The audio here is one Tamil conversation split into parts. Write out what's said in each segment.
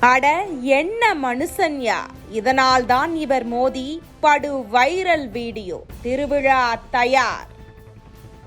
அட என்ன மனுஷன்யா இதனால்தான் இவர் மோதி படு வைரல் வீடியோ. திருவிழா தயார்.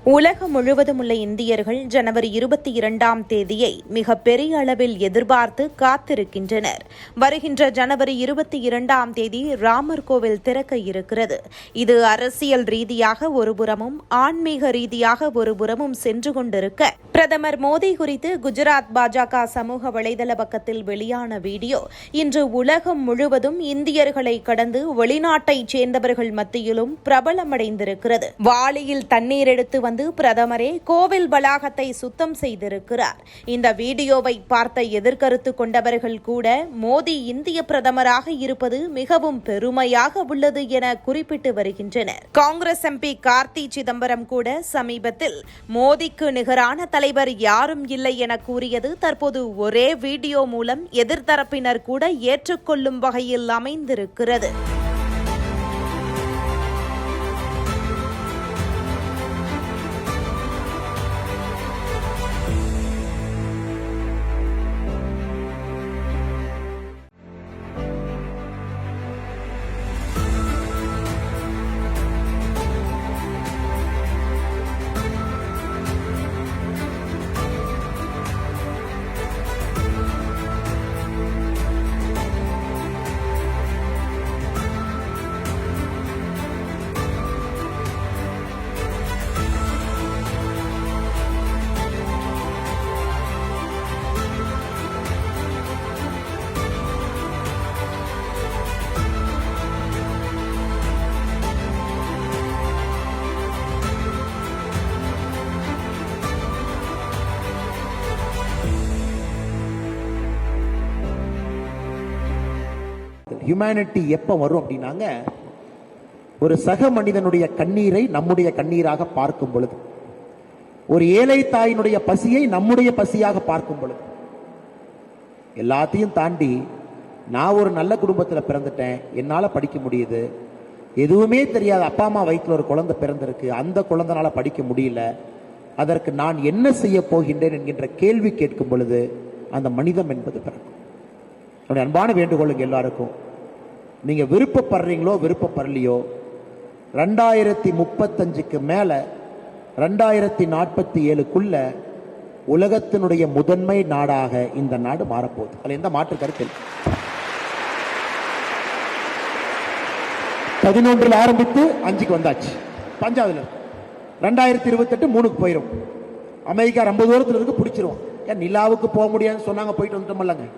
உலகம் முழுவதும் உள்ள இந்தியர்கள் ஜனவரி இருபத்தி இரண்டாம் தேதியை மிக பெரிய அளவில் எதிர்பார்த்து காத்திருக்கின்றனர். வருகின்ற ஜனவரி இருபத்தி இரண்டாம் தேதி ராமர் கோவில் திறக்க இருக்கிறது. இது அரசியல் ரீதியாக ஒருபுறமும் ஆன்மீக ரீதியாக ஒருபுறமும் சென்று கொண்டிருக்க பிரதமர் மோடி குறித்து குஜராத் பாஜக சமூக வலைதள பக்கத்தில் வெளியான வீடியோ இன்று உலகம் முழுவதும் இந்தியர்களை கடந்து வெளிநாட்டைச் சேர்ந்தவர்கள் மத்தியிலும் பிரபலமடைந்திருக்கிறது. வாளியில் தண்ணீர் எடுத்து வந்து பிரதமரே கோவில் வளாகத்தை சுத்தம் செய்திருக்கிறார். இந்த வீடியோவை பார்த்த எதிர்கருத்து கொண்டவர்கள் கூட மோடி இந்திய பிரதமராக இருப்பது மிகவும் பெருமையாக உள்ளது என குறிப்பிட்டு வருகின்றனர். காங்கிரஸ் எம்பி கார்த்தி சிதம்பரம் கூட சமீபத்தில் மோடிக்கு நிகரான தலைவர் யாரும் இல்லை என கூறியது தற்போது ஒரே வீடியோ மூலம் எதிர்த்தரப்பினர் கூட ஏற்றுக்கொள்ளும் வகையில் அமைந்திருக்கிறது. ஹியூமனிட்டி எப்போ வரும் அப்படின்னாங்க ஒரு சக மனிதனுடைய கண்ணீரை நம்முடைய கண்ணீராக பார்க்கும் பொழுது ஒரு ஏழை தாயினுடைய பசியை நம்முடைய பசியாக பார்க்கும் பொழுது. எல்லாத்தையும் தாண்டி நான் ஒரு நல்ல குடும்பத்தில் பிறந்துட்டேன் என்னால் படிக்க முடியுது எதுவுமே தெரியாது அப்பா அம்மா வயிற்றில் ஒரு குழந்தை பிறந்திருக்கு அந்த குழந்தனால படிக்க முடியல அதற்கு நான் என்ன செய்ய போகின்றேன் என்கின்ற கேள்வி கேட்கும் பொழுது அந்த மனிதம் என்பது பிறக்கும். என்னுடைய அன்பான வேண்டுகோளுங்க எல்லாருக்கும் நீங்க விருப்பப்படுறீங்களோ விருப்பப்படலையோ ரெண்டாயிரத்தி முப்பத்தஞ்சுக்கு மேல ரெண்டாயிரத்தி நாற்பத்தி ஏழுக்குள்ள உலகத்தினுடைய முதன்மை நாடாக இந்த நாடு மாறப்போகுது. அதில் எந்த மாற்று கருத்தில் பதினொன்றில் ஆரம்பித்து அஞ்சுக்கு வந்தாச்சு. பஞ்சாபில் ரெண்டாயிரத்தி இருபத்தெட்டு மூணுக்கு போயிடும் அமெரிக்கா ரொம்ப தூரத்தில் இருக்கு பிடிச்சிருவோம் ஏன் நிலாவுக்கு போக முடியாதுன்னு சொன்னாங்க போயிட்டு வந்துட்டோம் இல்லைங்க